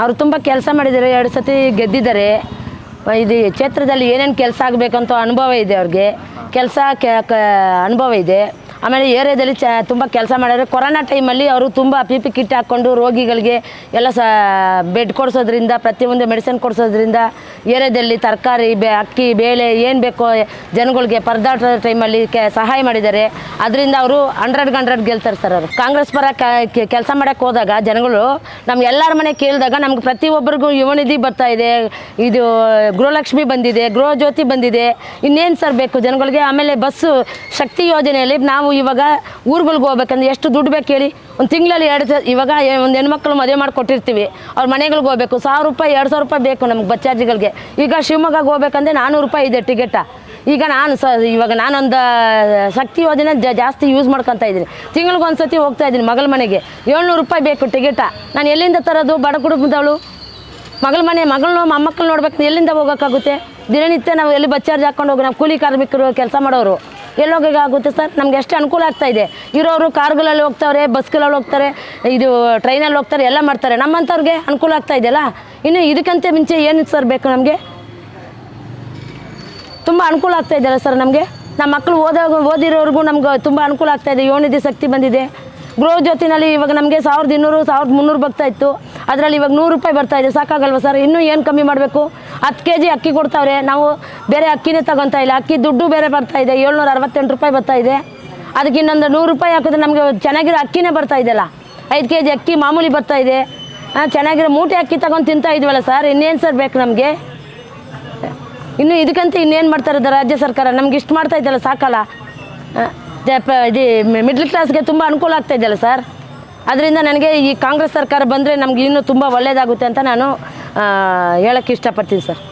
ಅವರು ತುಂಬ ಕೆಲಸ ಮಾಡಿದ್ದಾರೆ, ಎರಡು ಸತಿ ಗೆದ್ದಿದ್ದಾರೆ. ಇದು ಕ್ಷೇತ್ರದಲ್ಲಿ ಏನೇನು ಕೆಲಸ ಆಗಬೇಕಂತ ಅನುಭವ ಇದೆ ಅವ್ರಿಗೆ. ಕೆಲಸ ಅನುಭವ ಇದೆ. ಆಮೇಲೆ ಏರಿಯಾದಲ್ಲಿ ಚ, ತುಂಬ ಕೆಲಸ ಮಾಡಿದ್ರೆ ಕೊರೋನಾ ಟೈಮಲ್ಲಿ ಅವರು ತುಂಬ ಪಿ ಪಿ ಕಿಟ್ ಹಾಕ್ಕೊಂಡು ರೋಗಿಗಳಿಗೆ ಎಲ್ಲ ಸ, ಬೆಡ್ ಕೊಡಿಸೋದ್ರಿಂದ, ಪ್ರತಿಯೊಂದು ಮೆಡಿಸಿನ್ ಕೊಡಿಸೋದ್ರಿಂದ ಏರಿಯಾದಲ್ಲಿ ತರಕಾರಿ, ಬೆ, ಅಕ್ಕಿ, ಬೇಳೆ ಏನು ಬೇಕೋ ಜನಗಳಿಗೆ ಪರದಾಟದ ಟೈಮಲ್ಲಿ ಕೆ, ಸಹಾಯ ಮಾಡಿದ್ದಾರೆ. ಅದರಿಂದ ಅವರು ಹಂಡ್ರೆಡ್ಗೆ ಹಂಡ್ರೆಡ್ ಗೆಲ್ತಾರೆ ಸರ್ ಅವರು. ಕಾಂಗ್ರೆಸ್ ಪರ ಕೆಲಸ ಮಾಡೋಕ್ಕೆ ಹೋದಾಗ ಜನಗಳು ನಮ್ಮ ಎಲ್ಲರ ಮನೆ ಕೇಳಿದಾಗ ನಮ್ಗೆ ಪ್ರತಿಯೊಬ್ಬರಿಗೂ ಯುವನಿಧಿ ಬರ್ತಾ ಇದೆ. ಇದು ಗೃಹಲಕ್ಷ್ಮಿ ಬಂದಿದೆ, ಗೃಹ ಜ್ಯೋತಿ ಬಂದಿದೆ. ಇನ್ನೇನು ಸರ್ ಬೇಕು ಜನಗಳಿಗೆ? ಆಮೇಲೆ ಬಸ್ಸು ಶಕ್ತಿ ಯೋಜನೆಯಲ್ಲಿ ನಾವು ಇವಾಗ ಊರುಗಳ್ಗೆ ಹೋಗ್ಬೇಕಂದ್ರೆ ಎಷ್ಟು ದುಡ್ಡು ಬೇಕು ಹೇಳಿ? ಒಂದು ತಿಂಗಳಲ್ಲಿ ಎರಡು ಇವಾಗ ಒಂದು ಹೆಣ್ಮಕ್ಳು ಮದುವೆ ಮಾಡಿ ಕೊಟ್ಟಿರ್ತೀವಿ ಅವ್ರ ಮನೆಗಳಿಗೆ ಹೋಗ್ಬೇಕು. ಸಾವಿರ ರೂಪಾಯಿ, ಎರಡು ಸಾವಿರ ರೂಪಾಯಿ ಬೇಕು ನಮ್ಗೆ ಬಸ್ ಚಾರ್ಜ್ಗಳಿಗೆ. ಈಗ ಶಿವಮೊಗ್ಗಗೆ ಹೋಗ್ಬೇಕಂದ್ರೆ ನಾನ್ನೂರು ರೂಪಾಯಿ ಇದೆ ಟಿಕೆಟ. ಈಗ ನಾನು ಸ ಇವಾಗ ನಾನೊಂದು ಶಕ್ತಿ ಯೋಜನೆ ಜ ಜಾಸ್ತಿ ಯೂಸ್ ಮಾಡ್ಕೊತಾ ಇದ್ದೀನಿ. ತಿಂಗಳಿಗೆ ಒಂದು ಸತಿ ಹೋಗ್ತಾ ಇದ್ದೀನಿ ಮಗಳ ಮನೆಗೆ. ಏಳ್ನೂರು ರೂಪಾಯಿ ಬೇಕು ಟಿಕೆಟ. ನಾನು ಎಲ್ಲಿಂದ ತರೋದು? ಬಡ ಕುಟುಂಬದವಳು. ಮಗಳ ಮನೆ, ಮಗಳನ್ನ ಮೊಮ್ಮಕ್ಕಳು ನೋಡ್ಬೇಕು. ಎಲ್ಲಿಂದ ಹೋಗೋಕ್ಕಾಗುತ್ತೆ? ದಿನನಿತ್ಯ ನಾವು ಎಲ್ಲಿ ಬಸ್ ಚಾರ್ಜ್ ಹಾಕೊಂಡು ಹೋಗಿ ನಾವು ಕೂಲಿ ಕಾರ್ಮಿಕರು, ಕೆಲಸ ಮಾಡೋರು. ಎಲ್ಲಿ ಆಗುತ್ತೆ ಸರ್? ನಮ್ಗೆ ಎಷ್ಟು ಅನುಕೂಲ ಆಗ್ತಾ ಇದೆ. ಇರೋರು ಕಾರ್ಗಳಲ್ಲಿ ಹೋಗ್ತಾವ್ರೆ, ಬಸ್ಗಳಲ್ಲಿ ಹೋಗ್ತಾರೆ, ಇದು ಟ್ರೈನಲ್ಲಿ ಹೋಗ್ತಾರೆ, ಎಲ್ಲ ಮಾಡ್ತಾರೆ. ನಮ್ಮಂಥವ್ರಿಗೆ ಅನುಕೂಲ ಆಗ್ತಾ ಇದೆಯಲ್ಲ? ಇನ್ನು ಇದಕ್ಕಂತೆ ಮುಂಚೆ ಏನು ಸರ್ ಬೇಕು ನಮಗೆ? ತುಂಬ ಅನುಕೂಲ ಆಗ್ತಾ ಇದೆಯಲ್ಲ ಸರ್ ನಮಗೆ? ನಮ್ಮ ಮಕ್ಕಳು ಓದೋ ಓದಿರೋರಿಗೂ ನಮ್ಗೆ ತುಂಬ ಅನುಕೂಲ ಆಗ್ತಾ ಇದೆ. ಯೋನಿಧಿ ಶಕ್ತಿ ಬಂದಿದೆ. ಗೃಹ ಜ್ಯೋತಿನಲ್ಲಿ ಇವಾಗ ನಮಗೆ ಸಾವಿರದ ಇನ್ನೂರು, ಸಾವಿರದ ಮುನ್ನೂರು ಬರ್ತಾ ಇತ್ತು. ಅದರಲ್ಲಿ ಇವಾಗ ನೂರು ರೂಪಾಯಿ ಬರ್ತಾ ಇದೆ. ಸಾಕಾಗಲ್ವ ಸರ್? ಇನ್ನೂ ಏನು ಕಮ್ಮಿ ಮಾಡಬೇಕು? ಹತ್ತು ಕೆ ಜಿ ಅಕ್ಕಿ ಕೊಡ್ತಾವ್ರೆ. ನಾವು ಬೇರೆ ಅಕ್ಕಿನೇ ತಗೊತಾ ಇಲ್ಲ. ಅಕ್ಕಿ ದುಡ್ಡು ಬೇರೆ ಬರ್ತಾ ಇದೆ. ಏಳ್ನೂರ ಅರವತ್ತೆಂಟು ರೂಪಾಯಿ ಬರ್ತಾ ಇದೆ. ಅದಕ್ಕೆ ಇನ್ನೊಂದು ನೂರು ರೂಪಾಯಿ ಹಾಕಿದ್ರೆ ನಮಗೆ ಚೆನ್ನಾಗಿರೋ ಅಕ್ಕಿನೇ ಬರ್ತಾ ಇದೆಯಲ್ಲ? ಐದು ಕೆ ಜಿ ಅಕ್ಕಿ ಮಾಮೂಲಿ ಬರ್ತಾ ಇದೆ. ಆ, ಚೆನ್ನಾಗಿರೋ ಮೂಟೆ ಅಕ್ಕಿ ತಗೊಂಡು ತಿಂತಾ ಇದ್ವಲ್ಲ ಸರ್? ಇನ್ನೇನು ಸರ್ ಬೇಕು ನಮಗೆ? ಇನ್ನು ಇದಕ್ಕಂತ ಇನ್ನೇನು ಮಾಡ್ತಾ ಇರೋದು ರಾಜ್ಯ ಸರ್ಕಾರ? ನಮ್ಗೆ ಇಷ್ಟು ಮಾಡ್ತಾ ಇದ್ದಲ್ಲ ಸಾಕಲ್ಲ? ಇದು ಮಿಡ್ಲ್ ಕ್ಲಾಸ್ಗೆ ತುಂಬ ಅನುಕೂಲ ಆಗ್ತಾ ಇದೆಯಲ್ಲ ಸರ್? ಅದರಿಂದ ನನಗೆ ಈ ಕಾಂಗ್ರೆಸ್ ಸರ್ಕಾರ ಬಂದರೆ ನಮ್ಗೆ ಇನ್ನೂ ತುಂಬ ಒಳ್ಳೆಯದಾಗುತ್ತೆ ಅಂತ ನಾನು ಹೇಳೋಕ್ಕೆ ಇಷ್ಟಪಡ್ತೀನಿ ಸರ್.